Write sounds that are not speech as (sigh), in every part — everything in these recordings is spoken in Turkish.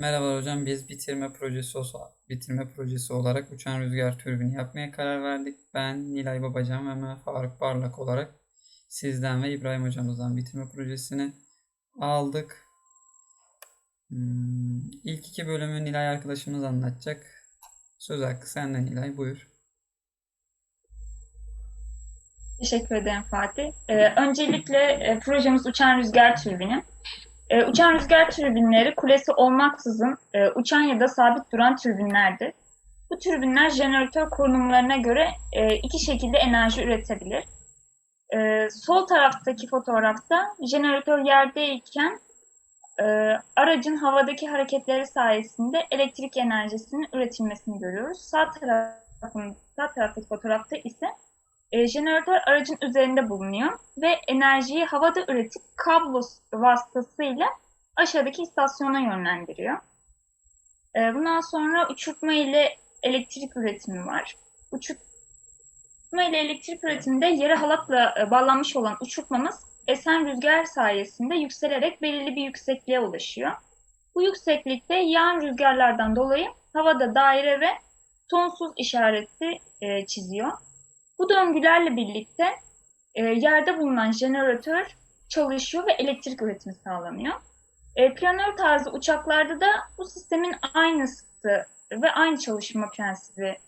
Merhabalar hocam. Biz bitirme projesi bitirme projesi olarak uçan rüzgar türbini yapmaya karar verdik. Ben Nilay Babacan ve Mehmet Faruk Parlak olarak sizden ve İbrahim hocamızdan bitirme projesini aldık. Hmm, ilk iki bölümü Nilay arkadaşımız anlatacak. Söz hakkı senden Nilay. Buyur. Teşekkür ederim Fatih. Ee, öncelikle e, projemiz Uçan Rüzgar Türbini. Ee, uçan rüzgar türbinleri kulesi olmaksızın e, uçan ya da sabit duran türbinlerdir. Bu türbinler jeneratör konumlarına göre e, iki şekilde enerji üretebilir. E, sol taraftaki fotoğrafta jeneratör yerdeyken e, aracın havadaki hareketleri sayesinde elektrik enerjisinin üretilmesini görüyoruz. Sağ tarafın sağ taraftaki fotoğrafta ise e, jeneratör aracın üzerinde bulunuyor ve enerjiyi havada üretip kablo vasıtasıyla aşağıdaki istasyona yönlendiriyor. E, bundan sonra uçurtma ile elektrik üretimi var. Uçurtma ile elektrik üretiminde yere halatla e, bağlanmış olan uçurtmamız esen rüzgar sayesinde yükselerek belirli bir yüksekliğe ulaşıyor. Bu yükseklikte yağan rüzgarlardan dolayı havada daire ve sonsuz işareti e, çiziyor. Bu döngülerle birlikte e, yerde bulunan jeneratör çalışıyor ve elektrik üretimi sağlanıyor. E, planör tarzı uçaklarda da bu sistemin aynısı ve aynı çalışma prensibi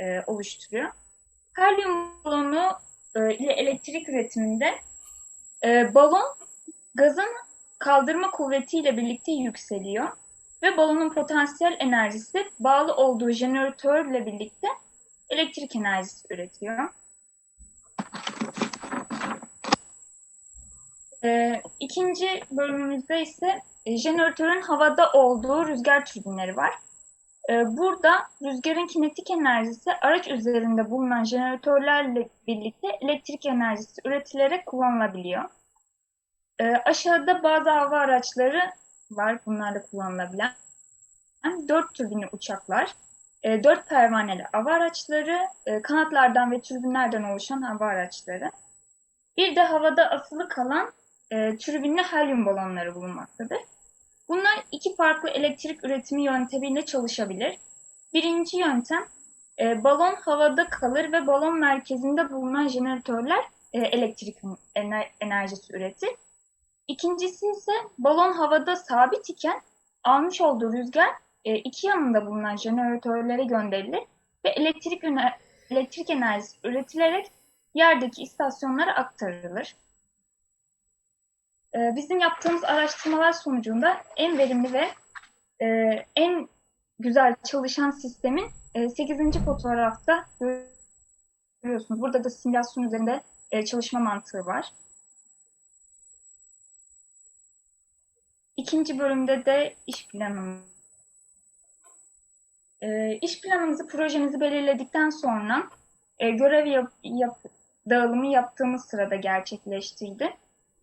e, oluşturuyor. Helyum balonu e, ile elektrik üretiminde e, balon gazın kaldırma kuvvetiyle birlikte yükseliyor ve balonun potansiyel enerjisi bağlı olduğu jeneratörle birlikte elektrik enerjisi üretiyor. Ee, ikinci bölümümüzde ise e, jeneratörün havada olduğu rüzgar türbinleri var. Ee, burada rüzgarın kinetik enerjisi araç üzerinde bulunan jeneratörlerle birlikte elektrik enerjisi üretilerek kullanılabiliyor. Ee, aşağıda bazı hava araçları var bunlarla kullanılabilen. Dört türbinli uçaklar, e, dört pervaneli hava araçları, e, kanatlardan ve türbinlerden oluşan hava araçları. Bir de havada asılı kalan e, türbinli helyum balonları bulunmaktadır. Bunlar iki farklı elektrik üretimi yöntemiyle çalışabilir. Birinci yöntem, e, balon havada kalır ve balon merkezinde bulunan jeneratörler e, elektrik ener enerjisi üretir. İkincisi ise balon havada sabit iken almış olduğu rüzgar e, iki yanında bulunan jeneratörlere gönderilir ve elektrik elektrik enerjisi üretilerek yerdeki istasyonlara aktarılır. E, bizim yaptığımız araştırmalar sonucunda en verimli ve e, en güzel çalışan sistemin e, 8. fotoğrafta görüyorsunuz. Burada da simülasyon üzerinde e, çalışma mantığı var. İkinci bölümde de iş planı. E, iş planımızı, projemizi belirledikten sonra e, görev yap, yap, dağılımı yaptığımız sırada gerçekleştirdi.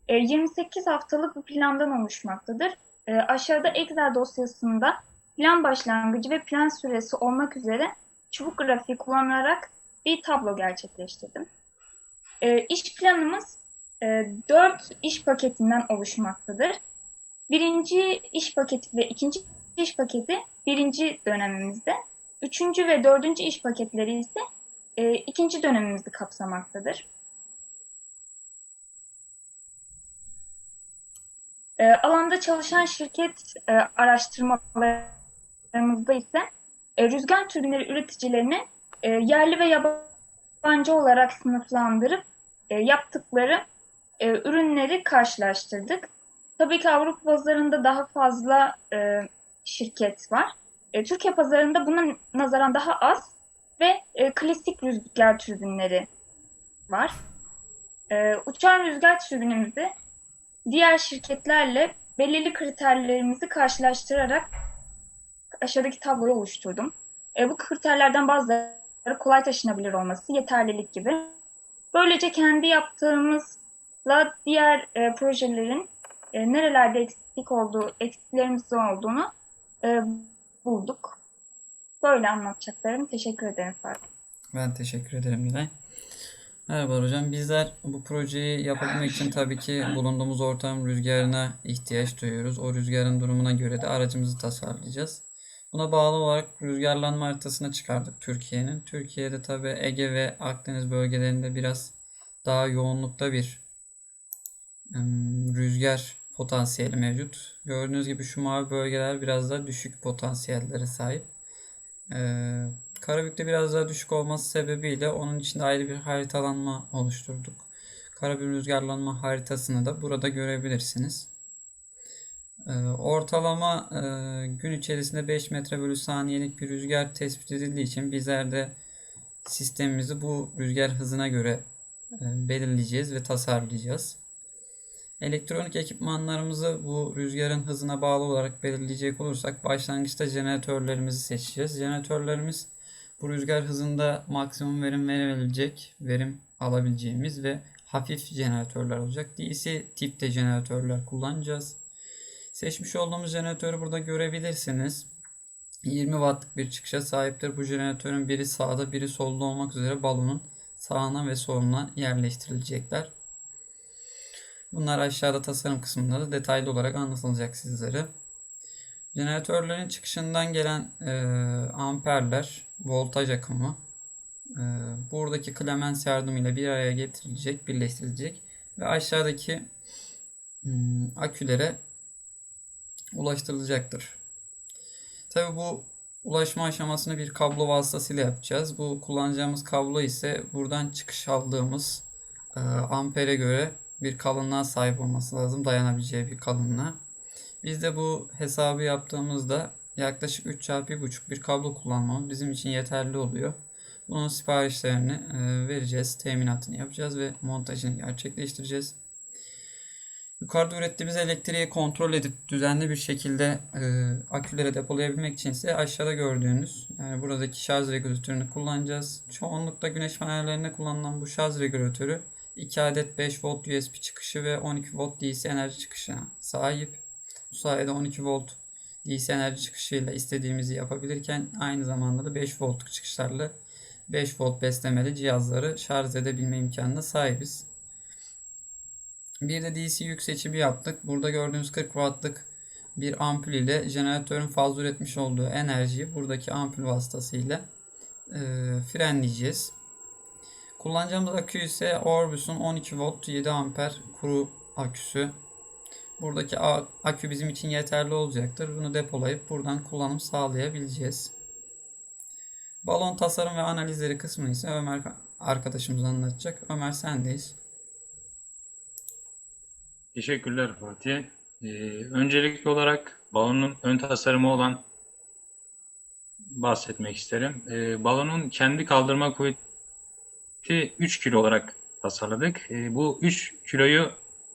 E, 28 haftalık bir plandan oluşmaktadır. E, aşağıda Excel dosyasında plan başlangıcı ve plan süresi olmak üzere çubuk grafiği kullanarak bir tablo gerçekleştirdim. E, iş planımız e, 4 iş paketinden oluşmaktadır. Birinci iş paketi ve ikinci iş paketi birinci dönemimizde, üçüncü ve dördüncü iş paketleri ise e, ikinci dönemimizi kapsamaktadır. E, alanda çalışan şirket e, araştırmalarımızda ise e, rüzgar türbinleri üreticilerini e, yerli ve yabancı olarak sınıflandırıp e, yaptıkları e, ürünleri karşılaştırdık. Tabii ki Avrupa pazarında daha fazla e, şirket var. E, Türkiye pazarında buna nazaran daha az ve e, klasik rüzgar türbinleri var. E, uçan rüzgar türbinimizi diğer şirketlerle belirli kriterlerimizi karşılaştırarak aşağıdaki tabloyu oluşturdum. E, bu kriterlerden bazıları kolay taşınabilir olması, yeterlilik gibi. Böylece kendi yaptığımızla diğer e, projelerin e, nerelerde eksik olduğu, eksiklerimizin olduğunu e, bulduk. Böyle anlatacaklarım. Teşekkür ederim Fatih. Ben teşekkür ederim Nilay. Merhaba hocam. Bizler bu projeyi yapabilmek için tabii ki bulunduğumuz ortam rüzgarına ihtiyaç duyuyoruz. O rüzgarın durumuna göre de aracımızı tasarlayacağız. Buna bağlı olarak rüzgarlanma haritasını çıkardık Türkiye'nin. Türkiye'de tabii Ege ve Akdeniz bölgelerinde biraz daha yoğunlukta bir ım, rüzgar potansiyeli mevcut. Gördüğünüz gibi şu mavi bölgeler biraz daha düşük potansiyellere sahip. Ee, Karabük'te biraz daha düşük olması sebebiyle onun için ayrı bir haritalanma oluşturduk. Karabük rüzgarlanma haritasını da burada görebilirsiniz. Ee, ortalama e, gün içerisinde 5 metre bölü saniyelik bir rüzgar tespit edildiği için bizler de sistemimizi bu rüzgar hızına göre e, belirleyeceğiz ve tasarlayacağız. Elektronik ekipmanlarımızı bu rüzgarın hızına bağlı olarak belirleyecek olursak başlangıçta jeneratörlerimizi seçeceğiz. Jeneratörlerimiz bu rüzgar hızında maksimum verim verebilecek, verim alabileceğimiz ve hafif jeneratörler olacak. DC tipte jeneratörler kullanacağız. Seçmiş olduğumuz jeneratörü burada görebilirsiniz. 20 wattlık bir çıkışa sahiptir. Bu jeneratörün biri sağda biri solda olmak üzere balonun sağına ve soluna yerleştirilecekler. Bunlar aşağıda tasarım kısmında da detaylı olarak anlatılacak sizlere. Jeneratörlerin çıkışından gelen e, amperler, voltaj akımı e, buradaki klemens yardımıyla bir araya getirilecek, birleştirilecek ve aşağıdaki hmm, akülere ulaştırılacaktır. Tabi bu ulaşma aşamasını bir kablo vasıtasıyla yapacağız. Bu kullanacağımız kablo ise buradan çıkış aldığımız e, ampere göre bir kalınlığa sahip olması lazım. Dayanabileceği bir kalınlığa. Biz de bu hesabı yaptığımızda yaklaşık 3 çarpı 1.5 bir kablo kullanmamız bizim için yeterli oluyor. Bunun siparişlerini e, vereceğiz, teminatını yapacağız ve montajını gerçekleştireceğiz. Yukarıda ürettiğimiz elektriği kontrol edip düzenli bir şekilde e, akülere depolayabilmek için ise aşağıda gördüğünüz yani buradaki şarj regülatörünü kullanacağız. Çoğunlukla güneş panellerinde kullanılan bu şarj regülatörü 2 adet 5 volt USB çıkışı ve 12 volt DC enerji çıkışına sahip. Bu sayede 12 volt DC enerji çıkışıyla istediğimizi yapabilirken aynı zamanda da 5 voltluk çıkışlarla 5 volt beslemeli cihazları şarj edebilme imkanına sahibiz. Bir de DC yük seçimi yaptık. Burada gördüğünüz 40 wattlık bir ampul ile jeneratörün fazla üretmiş olduğu enerjiyi buradaki ampul vasıtasıyla e, frenleyeceğiz. Kullanacağımız akü ise Orbus'un 12 volt 7 amper kuru aküsü. Buradaki akü bizim için yeterli olacaktır. Bunu depolayıp buradan kullanım sağlayabileceğiz. Balon tasarım ve analizleri kısmını ise Ömer arkadaşımız anlatacak. Ömer sendeyiz. Teşekkürler Fatih. Ee, öncelikli olarak balonun ön tasarımı olan bahsetmek isterim. Ee, balonun kendi kaldırma kuvveti 3 kilo olarak tasarladık. Ee, bu 3 kiloyu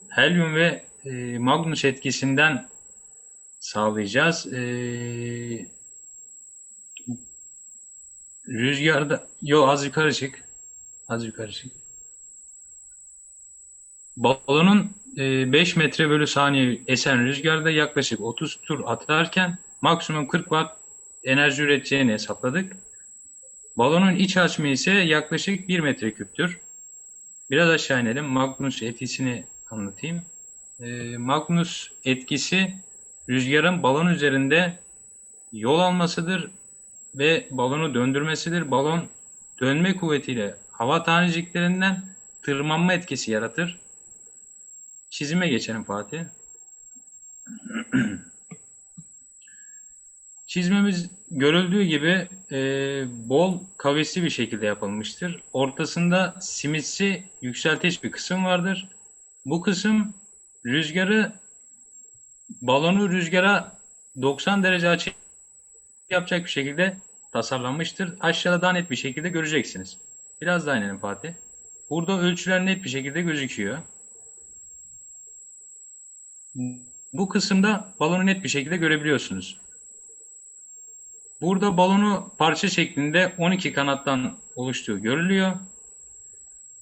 helyum ve e, Magnus etkisinden sağlayacağız. Ee, rüzgarda, yo az yukarı çık. Az yukarı çık. Balonun 5 metre bölü saniye esen rüzgarda yaklaşık 30 tur atarken maksimum 40 watt enerji üreteceğini hesapladık. Balonun iç hacmi ise yaklaşık 1 metreküptür. Biraz aşağı inelim. Magnus etkisini anlatayım. Ee, Magnus etkisi rüzgarın balon üzerinde yol almasıdır ve balonu döndürmesidir. Balon dönme kuvvetiyle hava taneciklerinden tırmanma etkisi yaratır. Çizime geçelim Fatih. (clears throat) Çizmemiz görüldüğü gibi e, bol kavisli bir şekilde yapılmıştır. Ortasında simitsi yükselteç bir kısım vardır. Bu kısım rüzgarı balonu rüzgara 90 derece açı yapacak bir şekilde tasarlanmıştır. Aşağıda daha net bir şekilde göreceksiniz. Biraz daha inelim Fatih. Burada ölçüler net bir şekilde gözüküyor. Bu kısımda balonu net bir şekilde görebiliyorsunuz. Burada balonu parça şeklinde 12 kanattan oluştuğu görülüyor.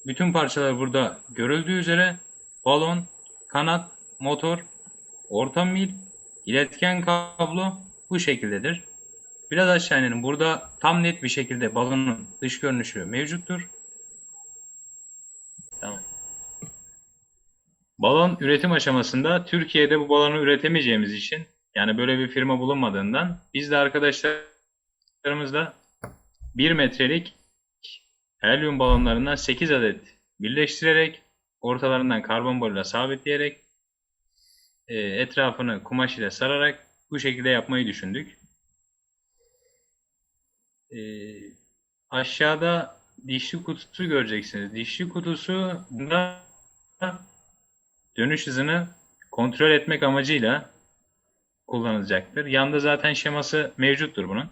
Bütün parçalar burada görüldüğü üzere balon, kanat, motor, orta mil, iletken kablo bu şekildedir. Biraz aşağı inelim. Burada tam net bir şekilde balonun dış görünüşü mevcuttur. Balon üretim aşamasında Türkiye'de bu balonu üretemeyeceğimiz için yani böyle bir firma bulunmadığından biz de arkadaşlarımızla 1 metrelik helyum balonlarından 8 adet birleştirerek ortalarından karbon boruyla sabitleyerek e, etrafını kumaş ile sararak bu şekilde yapmayı düşündük. E, aşağıda dişli kutusu göreceksiniz. Dişli kutusu bunda dönüş hızını kontrol etmek amacıyla kullanılacaktır. Yanda zaten şeması mevcuttur bunun.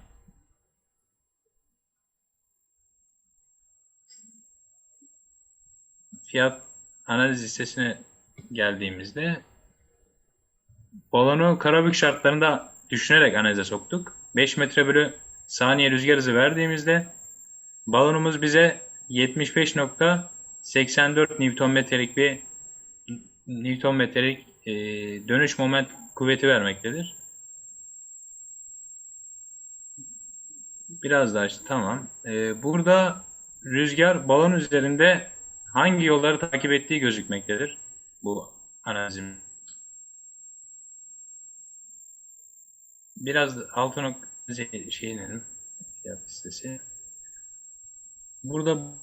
Fiyat analiz listesine geldiğimizde balonu karabük şartlarında düşünerek analize soktuk. 5 metre bölü saniye rüzgar hızı verdiğimizde balonumuz bize 75.84 Nm'lik bir metrelik e, dönüş moment kuvveti vermektedir. Biraz daha işte tamam. E, burada rüzgar balon üzerinde hangi yolları takip ettiği gözükmektedir. Bu analizim. Biraz altı nokta şey inelim. Fiyat listesi. Burada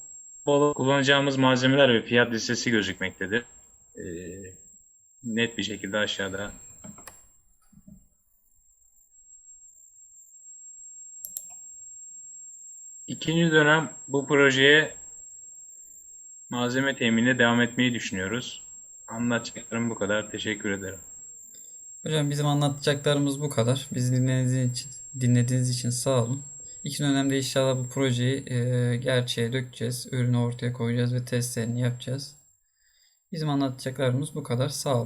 balon kullanacağımız malzemeler ve fiyat listesi gözükmektedir. Ee, net bir şekilde aşağıda İkinci dönem bu projeye malzeme teminine devam etmeyi düşünüyoruz. Anlatacaklarım bu kadar. Teşekkür ederim. Hocam bizim anlatacaklarımız bu kadar. Bizi dinlediğiniz için, dinlediğiniz için sağ olun. İki dönemde inşallah bu projeyi e, gerçeğe dökeceğiz. Ürünü ortaya koyacağız ve testlerini yapacağız. Bizim anlatacaklarımız bu kadar. Sağ olun.